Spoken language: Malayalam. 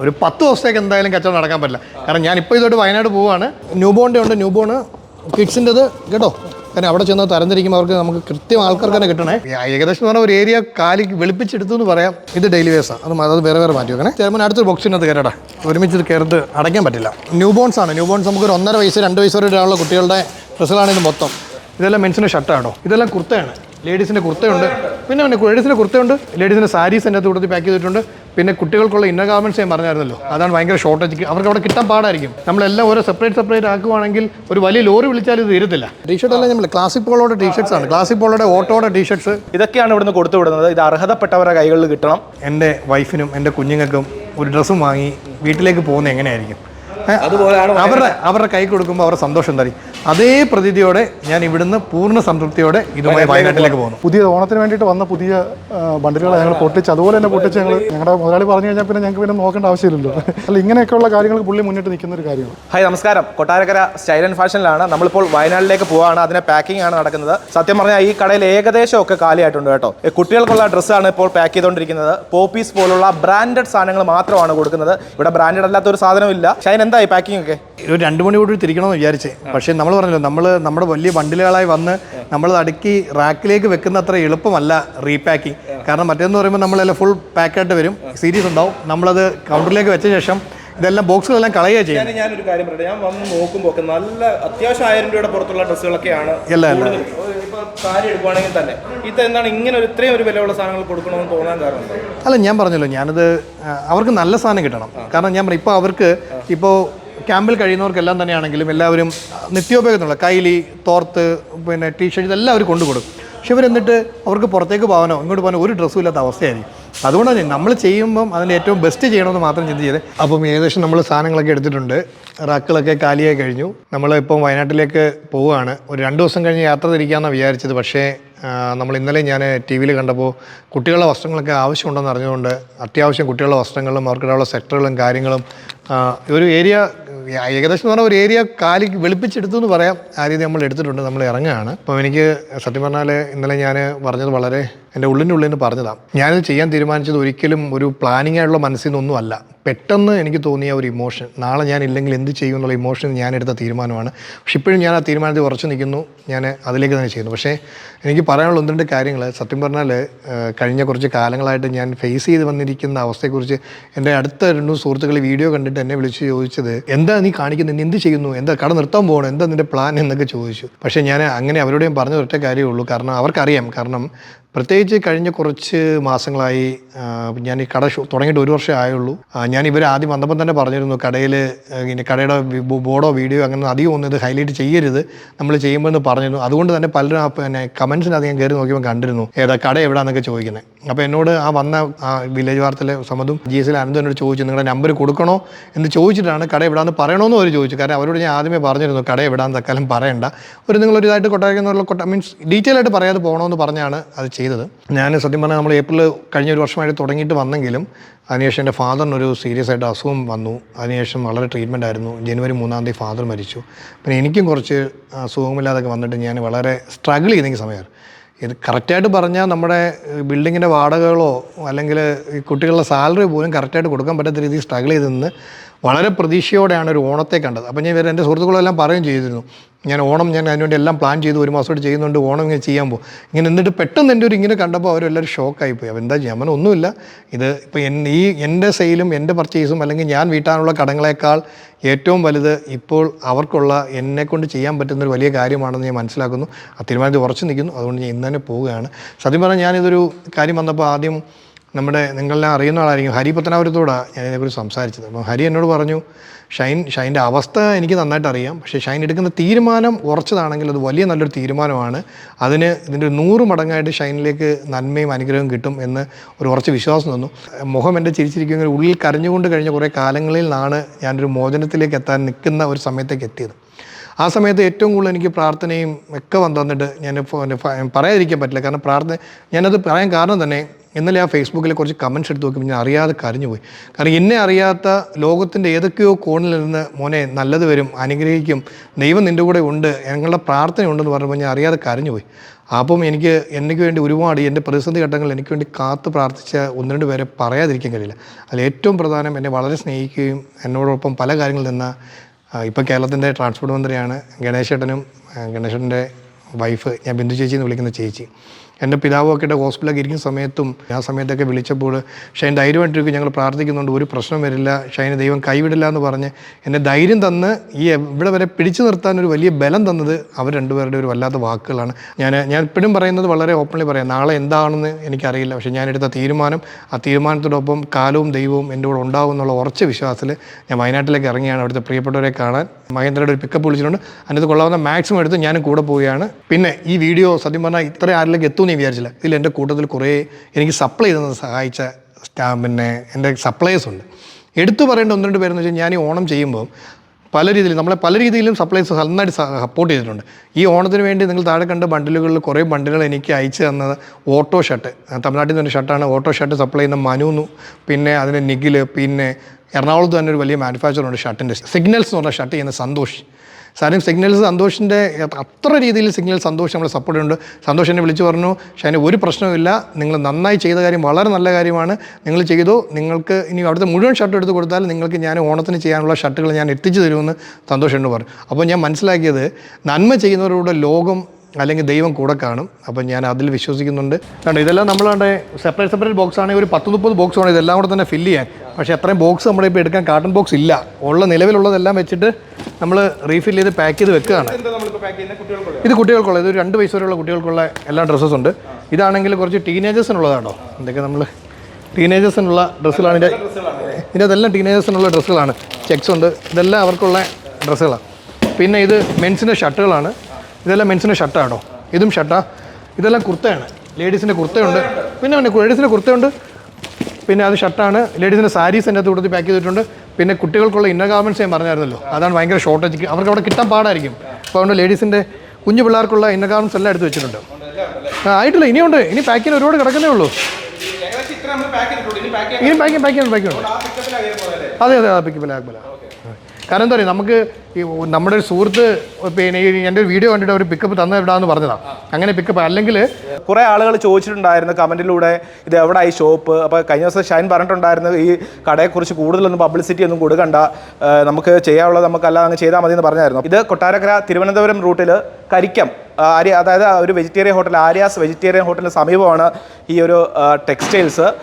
ഒരു പത്ത് ദിവസത്തേക്ക് എന്തായാലും കച്ചവടം നടക്കാൻ പറ്റില്ല. കാരണം ഞാൻ ഇപ്പോൾ ഇതോട്ട് വയനാട് പോവാണ്. ന്യൂബോണിന്റെ ഉണ്ട് ന്യൂബോണ്. കിഡ്സിന്റെത് കേട്ടോ. കാരണം അവിടെ ചെന്ന് തരംതിരിക്കുമ്പോൾ അവർക്ക് നമുക്ക് കൃത്യം ആൾക്കാർക്ക് തന്നെ കിട്ടണേ. ഏകദേശം എന്ന് പറഞ്ഞാൽ ഒരു ഏരിയ കാലി വെളുപ്പിച്ചെടുത്തു എന്ന് പറയാം. ഇത് ഡെയിലി വേസാണ് അത് അത് വേറെ വേറെ മാറ്റി വെക്കണേ. ചിലപ്പോൾ അടുത്തൊരു ബോക്സിനകത്ത് കയറടാ. ഒരുമിച്ച് കയറത്ത് അടയ്ക്കാൻ പറ്റില്ല. ന്യൂ ബോൺസ് ആണ്. ന്യൂ ബോൺസ് നമുക്ക് ഒരു ഒന്നര വയസ്സ് രണ്ട് വയസ്സ് വരെ ഇടാനുള്ള കുട്ടികളുടെ ഡ്രസ്സുകളാണ് ഇത് മൊത്തം. ഇതെല്ലാം മെൻസിന്റെ ഷർട്ടാണോ ഇതെല്ലാം കുർത്തയാണ്. ലേഡീസിന്റെ കുർത്തയുണ്ട്. പിന്നെ പിന്നെ ലേഡീസിന്റെ കുർത്തയുണ്ട്. ലേഡീസിന്റെ സാരീസ് എന്റെ അകത്ത് കൊടുത്ത് പാക്ക് ചെയ്തിട്ടുണ്ട്. പിന്നെ കുട്ടികൾക്കുള്ള ഇന്നർ ഗാർമെന്റ്സ് ഞാൻ പറഞ്ഞായിരുന്നല്ലോ. അതാണ് ഭയങ്കര ഷോർട്ടേജ് അവർക്ക് അവിടെ കിട്ടാൻ പാടായിരിക്കും. നമ്മളെല്ലാം ഓരോ സെപ്പറേറ്റ് സെപ്പറേറ്റ് ആക്കുവാണെങ്കിൽ ഒരു വലിയ ലോറി വിളിച്ചാൽ ഇത് തീരത്തില്ല. ടീഷർട്ട് എല്ലാം നമ്മൾ ക്ലാസിക് പോളോടെ ടീഷർട്സ് ആണ്. ക്ലാസിക് പോളോടെ ഓട്ടോയുടെ ടീഷർട്സ് ഇതൊക്കെയാണ് ഇവിടുന്ന് കൊടുത്തു വിടുന്നത്. ഇത് അർഹതപ്പെട്ടവരുടെ കൈകളിൽ കിട്ടണം. എന്റെ വൈഫിനും എന്റെ കുഞ്ഞുങ്ങൾക്കും ഒരു ഡ്രസ്സും വാങ്ങി വീട്ടിലേക്ക് പോകുന്നത് എങ്ങനെയായിരിക്കും? അവരുടെ അവരുടെ കൈ കൊടുക്കുമ്പോൾ അവരുടെ സന്തോഷം തരും അതേ പ്രതീതിയോടെ ഞാൻ ഇവിടുന്ന് പൂർണ സംതൃപ്തിയോടെ ഇതുമായി വയനാട്ടിലേക്ക് പോകുന്നു. പുതിയ ഓണത്തിന് വേണ്ടിയിട്ട് വന്ന പുതിയ ബണ്ടിലുകൾ ഞങ്ങൾ പൊട്ടിച്ച് അതുപോലെ തന്നെ പൊട്ടിച്ച് ഞങ്ങൾ ഞങ്ങളുടെ മുതലാളി പറഞ്ഞു കഴിഞ്ഞാൽ പിന്നെ ഞങ്ങൾക്ക് പിന്നെ നോക്കേണ്ട ആവശ്യമില്ലല്ലോ. അല്ല ഇങ്ങനെയൊക്കെയുള്ള കാര്യങ്ങൾ പുള്ളി മുന്നിട്ട് നിൽക്കുന്ന ഒരു കാര്യമാണ്. ഹായ് നമസ്കാരം. കൊട്ടാരക്കര സ്റ്റൈൽ ആൻഡ് ഫാഷനിലാണ് നമ്മളിപ്പോൾ വയനാട്ടിലേക്ക് പോവാണ്. അതിന്റെ പാക്കിംഗ് ആണ് നടക്കുന്നത്. സത്യം പറഞ്ഞാൽ ഈ കടയിൽ ഏകദേശം ഒക്കെ കാലിയായിട്ടുണ്ട് കേട്ടോ. കുട്ടികൾക്കുള്ള ഡ്രസ്സാണ് ഇപ്പോൾ പാക്ക് ചെയ്തുകൊണ്ടിരിക്കുന്നത് പോപ്പീസ് പോലുള്ള ബ്രാൻഡഡ് സാധനങ്ങൾ മാത്രമാണ് കൊടുക്കുന്നത്. ഇവിടെ ബ്രാൻഡഡ് അല്ലാത്ത ഒരു സാധനമില്ല ഷൈൻ എന്തായി പാക്കിംഗ് ഒക്കെ? ഒരു രണ്ട് മണി കൂടി തിരിക്കണമെന്ന് വിചാരിച്ചേ. പക്ഷേ നമ്മൾ പറഞ്ഞല്ലോ നമ്മൾ നമ്മുടെ വലിയ ബണ്ടിലുകളായി വന്ന് നമ്മൾ അടുക്കി റാക്കിലേക്ക് വെക്കുന്ന അത്ര എളുപ്പമല്ല റീപാക്കിംഗ് കാരണം മറ്റേന്ന് പറയുമ്പോൾ നമ്മളെല്ലാം ഫുൾ പാക്കായിട്ട് വരും. സീരീസ് ഉണ്ടാവും. നമ്മളത് കൗണ്ടറിലേക്ക് വെച്ച ശേഷം ഇതെല്ലാം ബോക്സുകളെല്ലാം കളയുക ചെയ്യും ഞാനൊരു കാര്യം പറയാം ഞാൻ വന്ന് നോക്കുമ്പോൾ ഒക്കെ നല്ല അത്യാവശ്യം ആയിരം രൂപയുടെ പുറത്തുള്ള ഡ്രസ്സുകളൊക്കെയാണ് സാരി എടുക്കുവാണെങ്കിൽ തന്നെ. ഇത് എന്താണ് ഇങ്ങനെ ഒരു ഇത്രയും ഒരു വിലയുള്ള സാധനങ്ങൾ കൊടുക്കണമെന്ന് തോന്നാൻ കാരണം അല്ല ഞാൻ പറഞ്ഞല്ലോ ഞാനത് അവർക്ക് നല്ല സാധനം കിട്ടണം. കാരണം ഞാൻ പറയും ഇപ്പോൾ അവർക്ക് ഇപ്പോൾ ക്യാമ്പിൽ കഴിയുന്നവർക്കെല്ലാം തന്നെയാണെങ്കിലും എല്ലാവരും നിത്യോപയോഗത്തിനുള്ള കൈലി തോർത്ത് പിന്നെ ടീഷർട്ട് ഇതെല്ലാം അവർ കൊണ്ടുകൊടുക്കും പക്ഷെ ഇവരെന്നിട്ട് അവർക്ക് പുറത്തേക്ക് പോകാനോ ഇങ്ങോട്ട് പോകാനോ ഒരു ഡ്രസ്സും ഇല്ലാത്ത അവസ്ഥയായിരിക്കും. അതുകൊണ്ടാണ് നമ്മൾ ചെയ്യുമ്പം അതിന്റെ ഏറ്റവും ബെസ്റ്റ് ചെയ്യണമെന്ന് മാത്രം ചിന്ത ചെയ്തത് അപ്പം ഏകദേശം നമ്മൾ സാധനങ്ങളൊക്കെ എടുത്തിട്ടുണ്ട്. റാക്കുകളൊക്കെ കാലിയായി കഴിഞ്ഞു. നമ്മൾ ഇപ്പം വയനാട്ടിലേക്ക് പോവുകയാണ്. ഒരു രണ്ട് ദിവസം കഴിഞ്ഞ് യാത്ര തിരിക്കാമെന്നാണ് വിചാരിച്ചത്. പക്ഷേ നമ്മൾ ഇന്നലെ ഞാൻ ടി വിയിൽ കണ്ടപ്പോൾ കുട്ടികളുടെ വസ്ത്രങ്ങളൊക്കെ ആവശ്യമുണ്ടെന്ന് അറിഞ്ഞുകൊണ്ട് അത്യാവശ്യം കുട്ടികളുടെ വസ്ത്രങ്ങളും അവർക്കിടാനുള്ള സെക്ടറുകളും കാര്യങ്ങളും ഒരു ഏരിയ ഏകദേശം എന്ന് പറഞ്ഞാൽ ഒരു ഏരിയ കാലി വെളുപ്പിച്ചെടുത്തു എന്ന് പറയാം. ആ രീതി നമ്മൾ എടുത്തിട്ടുണ്ട് നമ്മൾ ഇറങ്ങുകയാണ്. അപ്പം എനിക്ക് സത്യം പറഞ്ഞാൽ ഇന്നലെ ഞാൻ പറഞ്ഞത് വളരെ എന്റെ ഉള്ളിന്റെ ഉള്ളിൽ നിന്ന് പറഞ്ഞതാണ് ഞാനിത് ചെയ്യാൻ തീരുമാനിച്ചത് ഒരിക്കലും ഒരു പ്ലാനിങ് ആയിട്ടുള്ള മനസ്സിൽ നിന്നൊന്നും അല്ല. പെട്ടെന്ന് എനിക്ക് തോന്നിയ ഒരു ഇമോഷൻ നാളെ ഞാൻ ഇല്ലെങ്കിൽ എന്ത് ചെയ്യും എന്നുള്ള ഇമോഷൻ ഞാൻ എടുത്ത തീരുമാനമാണ്. പക്ഷെ ഇപ്പോഴും ഞാൻ ആ തീരുമാനത്തിൽ ഉറച്ചു നിൽക്കുന്നു. ഞാൻ അതിലേക്ക് തന്നെ ചെയ്യുന്നു. പക്ഷേ എനിക്ക് പറയാനുള്ള ഒന്ന് രണ്ട് കാര്യങ്ങൾ. സത്യം പറഞ്ഞാൽ കഴിഞ്ഞ കുറച്ച് കാലങ്ങളായിട്ട് ഞാൻ ഫേസ് ചെയ്ത് വന്നിരിക്കുന്ന അവസ്ഥയെക്കുറിച്ച് എന്റെ അടുത്ത രണ്ടു സുഹൃത്തുക്കൾ വീഡിയോ കണ്ടിട്ട് എന്നെ വിളിച്ച് ചോദിച്ചത് എന്താ നീ കാണിക്കുന്നത് നീ എന്ത് ചെയ്യുന്നു? എന്താ കട നിർത്താൻ പോകണം എന്താ നിന്റെ പ്ലാൻ എന്നൊക്കെ ചോദിച്ചു. പക്ഷേ ഞാൻ അങ്ങനെ അവരോട് പറഞ്ഞ ഒറ്റ കാര്യമേ ഉള്ളൂ. കാരണം അവർക്കറിയാം. കാരണം പ്രത്യേകിച്ച് കഴിഞ്ഞ കുറച്ച് മാസങ്ങളായി ഞാൻ ഈ കട തുടങ്ങിയിട്ട് ഒരു വർഷമേ ആയുള്ളൂ. ഞാൻ ഇവർ ആദ്യം വന്നപ്പോൾ തന്നെ പറഞ്ഞിരുന്നു കടയിൽ ഇങ്ങനെ കടയുടെ ബോർഡോ വീഡിയോ അങ്ങനെ അധികം ഒന്നും ഇത് ഹൈലൈറ്റ് ചെയ്യരുത് നമ്മൾ ചെയ്യുമ്പോൾ എന്ന് പറഞ്ഞിരുന്നു. അതുകൊണ്ട് തന്നെ പലരും പിന്നെ കമൻസിനകത്ത് ഞാൻ കയറി നോക്കിയപ്പോൾ കണ്ടിരുന്നു ഏതാ കട എവിടെയാണെന്നൊക്കെ ചോദിക്കുന്നത് അപ്പോൾ എന്നോട് ആ വന്ന വില്ലേജ് വാർത്തയിലെ സമതും ജി എസ് എൽ അനന്തും എന്നോട് ചോദിച്ചു നിങ്ങളുടെ നമ്പർ കൊടുക്കണോ? എന്ന് ചോദിച്ചിട്ടാണ് കട എവിടാന്ന് പറയണമെന്ന് അവർ ചോദിച്ചു കാരണം അവരോട് ഞാൻ ആദ്യമേ പറഞ്ഞിരുന്നു കട എവിടെയാണെന്ന് തക്കാലം പറയണ്ട. ഒരു നിങ്ങളൊരു ഇതായിട്ട് എന്നുള്ള കൊട്ട മീൻസ് ഡീറ്റെയിൽ ആയിട്ട് പറയാതെ പോകണമെന്ന് പറഞ്ഞാണ് അത് ചെയ്തത്. ഞാൻ സത്യം പറഞ്ഞാൽ നമ്മൾ ഏപ്രിൽ കഴിഞ്ഞ ഒരു വർഷമായിട്ട് തുടങ്ങിയിട്ട് വന്നെങ്കിലും അതിനുശേഷം എന്റെ ഫാദറിനൊരു സീരിയസ് ആയിട്ട് അസുഖം വന്നു. അതിനുശേഷം വളരെ ട്രീറ്റ്മെന്റ് ആയിരുന്നു. ജനുവരി മൂന്നാം തീയതി ഫാദർ മരിച്ചു. പിന്നെ എനിക്കും കുറച്ച് അസുഖമില്ലാതൊക്കെ വന്നിട്ട് ഞാൻ വളരെ സ്ട്രഗിൾ ചെയ്തെങ്കിൽ സമയമാണ് ഇത് കറക്റ്റായിട്ട് പറഞ്ഞാൽ നമ്മുടെ ബിൽഡിങ്ങിന്റെ വാടകകളോ അല്ലെങ്കിൽ ഈ കുട്ടികളുടെ സാലറി പോലും കറക്റ്റായിട്ട് കൊടുക്കാൻ പറ്റാത്ത രീതിയിൽ സ്ട്രഗിൾ ചെയ്ത് നിന്ന് വളരെ പ്രതീക്ഷയോടെയാണ് ഒരു ഓണത്തെ കണ്ടത്. അപ്പോൾ ഞാൻ വേറെ എന്റെ സുഹൃത്തുക്കളെല്ലാം പറയുകയും ചെയ്തിരുന്നു. ഞാൻ ഓണം ഞാൻ അതിനുവേണ്ടി എല്ലാം പ്ലാൻ ചെയ്തു ഒരു മാസമായിട്ട് ചെയ്യുന്നുണ്ട് ഓണം ഇങ്ങനെ ചെയ്യാൻ പോകും. ഇങ്ങനെ എന്നിട്ട് പെട്ടെന്ന് എന്റെ ഒരു ഇങ്ങനെ കണ്ടപ്പോൾ അവരെല്ലാവരും ഷോക്കായി പോയി അപ്പോൾ എന്താ പറഞ്ഞാൽ ഒന്നുമില്ല. ഇത് ഇപ്പോൾ എൻ ഈ എന്റെ സെയിലും എന്റെ പർച്ചേസും അല്ലെങ്കിൽ ഞാൻ വീട്ടാനുള്ള കടങ്ങളെക്കാൾ ഏറ്റവും വലുത് ഇപ്പോൾ അവർക്കുള്ള എന്നെക്കൊണ്ട് ചെയ്യാൻ പറ്റുന്ന ഒരു വലിയ കാര്യമാണെന്ന് ഞാൻ മനസ്സിലാക്കുന്നു. ആ തീരുമാനത്തിൽ ഉറച്ചു നിൽക്കുന്നു. അതുകൊണ്ട് ഞാൻ ഇന്ന് തന്നെ പോവുകയാണ്. സത്യം പറഞ്ഞാൽ ഞാനിതൊരു കാര്യം വന്നപ്പോൾ ആദ്യം നമ്മുടെ നിങ്ങളെല്ലാം അറിയുന്ന ആളായിരിക്കും. ഹരി പത്തനാപുരത്തോടാണ് ഞാൻ ഇതിനെക്കുറിച്ച് സംസാരിച്ചത്. അപ്പം ഹരി എന്നോട് പറഞ്ഞു ഷൈൻ ഷൈന്റെ അവസ്ഥ എനിക്ക് നന്നായിട്ട് അറിയാം. പക്ഷേ ഷൈൻ എടുക്കുന്ന തീരുമാനം ഉറച്ചതാണെങ്കിൽ അത് വലിയ നല്ലൊരു തീരുമാനമാണ്. അതിന് ഇതിന്റെ ഒരു നൂറ് മടങ്ങായിട്ട് ഷൈനിലേക്ക് നന്മയും അനുഗ്രഹവും കിട്ടും എന്ന് ഒരു ഉറച്ച വിശ്വാസം തന്നു. മുഖം എന്റെ ചിരിച്ചിരിക്കുമെങ്കിൽ ഉള്ളിൽ കരഞ്ഞുകൊണ്ട് കഴിഞ്ഞ കുറേ കാലങ്ങളിൽ നിന്നാണ് ഞാനൊരു മോചനത്തിലേക്ക് എത്താൻ നിൽക്കുന്ന ഒരു സമയത്തേക്ക് എത്തിയത്. ആ സമയത്ത് ഏറ്റവും കൂടുതൽ എനിക്ക് പ്രാർത്ഥനയും ഒക്കെ വന്നു തന്നിട്ട് ഞാൻ പറയാതിരിക്കാൻ പറ്റില്ല. കാരണം പ്രാർത്ഥന ഞാനത് പറയാൻ കാരണം തന്നെ ഇന്നലെ ആ ഫേസ്ബുക്കിൽ കുറച്ച് കമന്റ്സ് എടുത്ത് നോക്കുമ്പോൾ ഞാൻ അറിയാതെ കരഞ്ഞുപോയി. കാരണം എന്നെ അറിയാത്ത ലോകത്തിന്റെ ഏതൊക്കെയോ കോണിൽ നിന്ന് മോനെ നല്ലത് വരും അനുഗ്രഹിക്കും ദൈവം നിന്റെ കൂടെ ഉണ്ട് ഞങ്ങളുടെ പ്രാർത്ഥന ഉണ്ടെന്ന് പറഞ്ഞപ്പോൾ ഞാൻ അറിയാതെ കരഞ്ഞുപോയി. അപ്പം എനിക്ക് എനിക്ക് വേണ്ടി ഒരുപാട് എന്റെ പ്രതിസന്ധി ഘട്ടങ്ങളിൽ എനിക്ക് വേണ്ടി കാത്ത് പ്രാർത്ഥിച്ച ഒന്ന് രണ്ട് പേരെ പറയാതിരിക്കാൻ കഴിയില്ല. അതിൽ ഏറ്റവും പ്രധാനം എന്നെ വളരെ സ്നേഹിക്കുകയും എന്നോടൊപ്പം പല കാര്യങ്ങളിൽ നിന്ന ഇപ്പോൾ കേരളത്തിന്റെ ട്രാൻസ്പോർട്ട് മന്ത്രിയാണ് ഗണേശേട്ടനും ഗണേശേട്ടന്റെ വൈഫ് ഞാൻ ബിന്ദു ചേച്ചി എന്ന് വിളിക്കുന്ന ചേച്ചി. എന്റെ പിതാവൊക്കെ ഹോസ്പിറ്റലൊക്കെ ഇരിക്കുന്ന സമയത്തും ആ സമയത്തൊക്കെ വിളിച്ചപ്പോൾ ഷൈൻ ധൈര്യമായിട്ടിരിക്കും ഞങ്ങൾ പ്രാർത്ഥിക്കുന്നുണ്ട് ഒരു പ്രശ്നം വരില്ല. ഷൈന് ദൈവം കൈവിടില്ല എന്ന് പറഞ്ഞ് എന്നെ ധൈര്യം തന്ന് ഈ ഇവിടെ വരെ പിടിച്ചു നിർത്താൻ ഒരു വലിയ ബലം തന്നത് അവർ രണ്ടുപേരുടെ ഒരു വല്ലാത്ത വാക്കുകളാണ്. ഞാൻ ഞാൻ ഇപ്പോഴും പറയുന്നത് വളരെ ഓപ്പൺലി പറയാം. നാളെ എന്താണെന്ന് എനിക്കറിയില്ല. പക്ഷേ ഞാനെടുത്ത തീരുമാനം ആ തീരുമാനത്തോടൊപ്പം കാലവും ദൈവവും എന്റെ കൂടെ ഉണ്ടാവും എന്നുള്ള ഉറച്ച വിശ്വാസത്തിൽ ഞാൻ വയനാട്ടിലേക്ക് ഇറങ്ങിയാണ് അവിടുത്തെ പ്രിയപ്പെട്ടവരെ കാണാൻ. മഹേന്ദ്രയുടെ ഒരു പിക്കപ്പ് വിളിച്ചിട്ടുണ്ട്. അതിനകത്ത് കൊള്ളാവുന്ന മാക്സിമം എടുത്ത് ഞാനും കൂടെ പോവുകയാണ്. പിന്നെ ഈ വീഡിയോ സത്യം പറഞ്ഞാൽ ഇത്ര ആരിലേക്ക് എത്തുമെന്ന് ഞാൻ വിചാരിച്ചില്ല. ഇതിൽ എന്റെ കൂട്ടത്തിൽ കുറേ എനിക്ക് സപ്ലൈ ചെയ്തത് സഹായിച്ച സ്റ്റാമ്പിനെ എന്റെ സപ്ലൈസ് ഉണ്ട്. എടുത്തു പറയേണ്ട ഒന്ന് രണ്ട് പേരെന്ന് വെച്ചാൽ ഞാൻ ഈ ഓണം ചെയ്യുമ്പോൾ പല രീതിയിൽ നമ്മളെ പല രീതിയിലും സപ്ലൈസ് നന്നായിട്ട് സപ്പോർട്ട് ചെയ്തിട്ടുണ്ട്. ഈ ഓണത്തിന് വേണ്ടി നിങ്ങൾ താഴെ കണ്ട ബണ്ടിലുകളിൽ കുറേ ബണ്ടിലുകൾ എനിക്ക് അയച്ചു തന്നത് ഓട്ടോ ഷർട്ട് തമിഴ്നാട്ടിൽ നിന്ന് ഒരു ഷർട്ടാണ് ഓട്ടോ ഷർട്ട് സപ്ലൈ ചെയ്യുന്ന മനുന്നു പിന്നെ അതിന്റെ നിഖിൽ പിന്നെ എറണാകുളത്ത് തന്നെ ഒരു വലിയ മാനുഫാക്ചർ ഉണ്ട് ഷർട്ടിന്റെ സിഗ്നൽസ് എന്ന് പറഞ്ഞ ഷർട്ട് ചെയ്യുന്ന സന്തോഷ്. സാധനം സിഗ്നൽസ് സന്തോഷിന്റെ അത്ര രീതിയിൽ സിഗ്നൽ സന്തോഷം നമ്മളെ സപ്പോർട്ട് ഉണ്ട് സന്തോഷ് എന്നെ വിളിച്ചു പറഞ്ഞു ഷാന് ഒരു പ്രശ്നവുമില്ല നിങ്ങൾ നന്നായി ചെയ്ത കാര്യം വളരെ നല്ല കാര്യമാണ്. നിങ്ങൾ ചെയ്തു. നിങ്ങൾക്ക് ഇനി അവിടുത്തെ മുഴുവൻ ഷർട്ട് എടുത്ത് കൊടുത്താൽ നിങ്ങൾക്ക് ഞാൻ ഓണത്തിന് ചെയ്യാനുള്ള ഷർട്ടുകൾ ഞാൻ എത്തിച്ചു തരുമെന്ന് സന്തോഷം എന്ന് പറഞ്ഞു. അപ്പോൾ ഞാൻ മനസ്സിലാക്കിയത് നന്മ ചെയ്യുന്നവരുടെ ലോകം അല്ലെങ്കിൽ ദൈവം കൂടെ കാണും. അപ്പം ഞാൻ അതിൽ വിശ്വസിക്കുന്നുണ്ട്. കണ്ടോ ഇതെല്ലാം നമ്മൾ കണ്ടേ സെപ്പറേറ്റ് സെപ്പറേറ്റ് ബോക്സ് ആണെങ്കിൽ ഒരു പത്ത് മുപ്പത് ബോക്സ് വേണം. ഇതെല്ലാം കൂടെ തന്നെ ഫില്ല് ചെയ്യാൻ. പക്ഷേ അത്രയും ബോക്സ് നമ്മളിപ്പോൾ എടുക്കാൻ കാർട്ടൺ ബോക്സ് ഇല്ല. ഉള്ള നിലവിലുള്ളതെല്ലാം വെച്ചിട്ട് നമ്മൾ റീഫിൽ ചെയ്ത് പാക്ക് ചെയ്ത് വെക്കുകയാണ്. ഇത് കുട്ടികൾക്കുള്ള ഇത് ഒരു രണ്ട് വയസ്സ് വരെയുള്ള കുട്ടികൾക്കുള്ള എല്ലാ ഡ്രസ്സസ് ഉണ്ട്. ഇതാണെങ്കിൽ കുറച്ച് ടീനേജേഴ്സിനുള്ളതാണോ എന്തൊക്കെ നമ്മൾ ടീനേജേഴ്സിനുള്ള ഡ്രസ്സുകളാണ് ഇതിന്റെ ഇതിന്റെ അതെല്ലാം ടീനേജേഴ്സിനുള്ള ഡ്രസ്സുകളാണ് ചെക്സ് ഉണ്ട്. ഇതെല്ലാം അവർക്കുള്ള ഡ്രസ്സുകളാണ് പിന്നെ ഇത് മെൻസിന്റെ ഷർട്ടുകളാണ്. ഇതെല്ലാം മെൻസിന്റെ ഷർട്ടാണോ ഇതും ഷർട്ടാ ഇതെല്ലാം കുർത്തയാണ്. ലേഡീസിന്റെ കുർത്തയുണ്ട്. പിന്നെ പിന്നെ ലേഡീസിന്റെ കുർത്തയുണ്ട്. പിന്നെ അത് ഷർട്ടാണ് ലേഡീസിന്റെ സാരീസ് എന്റെ അകത്ത് കൊടുത്ത് പാക്ക് ചെയ്തിട്ടുണ്ട്. പിന്നെ കുട്ടികൾക്കുള്ള ഇന്നർ ഗാർമെന്റ്സ് ഞാൻ പറഞ്ഞായിരുന്നല്ലോ. അതാണ് ഭയങ്കര ഷോർട്ടേജ് അവർക്ക് അവിടെ കിട്ടാൻ പാടായിരിക്കും. അപ്പോൾ അതുകൊണ്ട് ലേഡീസിന്റെ കുഞ്ഞു പിള്ളേർക്കുള്ള ഇന്നർ ഗാർമെന്റ്സ് എല്ലാം എടുത്ത് വെച്ചിട്ടുണ്ട്. ആ ആയിട്ടില്ല. ഇനിയുണ്ട്. ഇനി പാക്കിന് ഒരുപാട് കിടക്കുന്നേ ഉള്ളൂ. ഇനി പാക്കിങ് പാക്കിങ് ഉണ്ട് അതെ അതെ പിക്കപ്പില്ല ആക്കുമല്ല കാരണം എന്താ പറയുക നമുക്ക് ഈ നമ്മുടെ ഒരു സുഹൃത്ത് പിന്നെ ഈ എന്റെ ഒരു വീഡിയോ കണ്ടിട്ട് അവർ പിക്കപ്പ് തന്നിടാന്ന് പറഞ്ഞതാണ് അങ്ങനെ പിക്കപ്പ് അല്ലെങ്കിൽ കുറേ ആളുകൾ ചോദിച്ചിട്ടുണ്ടായിരുന്നു കമന്റിലൂടെ ഇത് എവിടെ ഈ ഷോപ്പ് അപ്പോൾ കഴിഞ്ഞ ദിവസം ഷൈൻ പറഞ്ഞിട്ടുണ്ടായിരുന്നു ഈ കടയെക്കുറിച്ച് കൂടുതലൊന്നും പബ്ലിസിറ്റി ഒന്നും കൊടുക്കണ്ട. നമുക്ക് ചെയ്യാനുള്ളത് നമുക്കല്ല അങ്ങ് ചെയ്താൽ മതി എന്ന് പറഞ്ഞായിരുന്നു. ഇത് കൊട്ടാരക്കര തിരുവനന്തപുരം റൂട്ടിൽ കരിക്കം ആര്യ അതായത് ഒരു വെജിറ്റേറിയൻ ഹോട്ടൽ ആര്യാസ് വെജിറ്റേറിയൻ ഹോട്ടലിന് സമീപമാണ് ഈ ഒരു ടെക്സ്റ്റൈൽസ്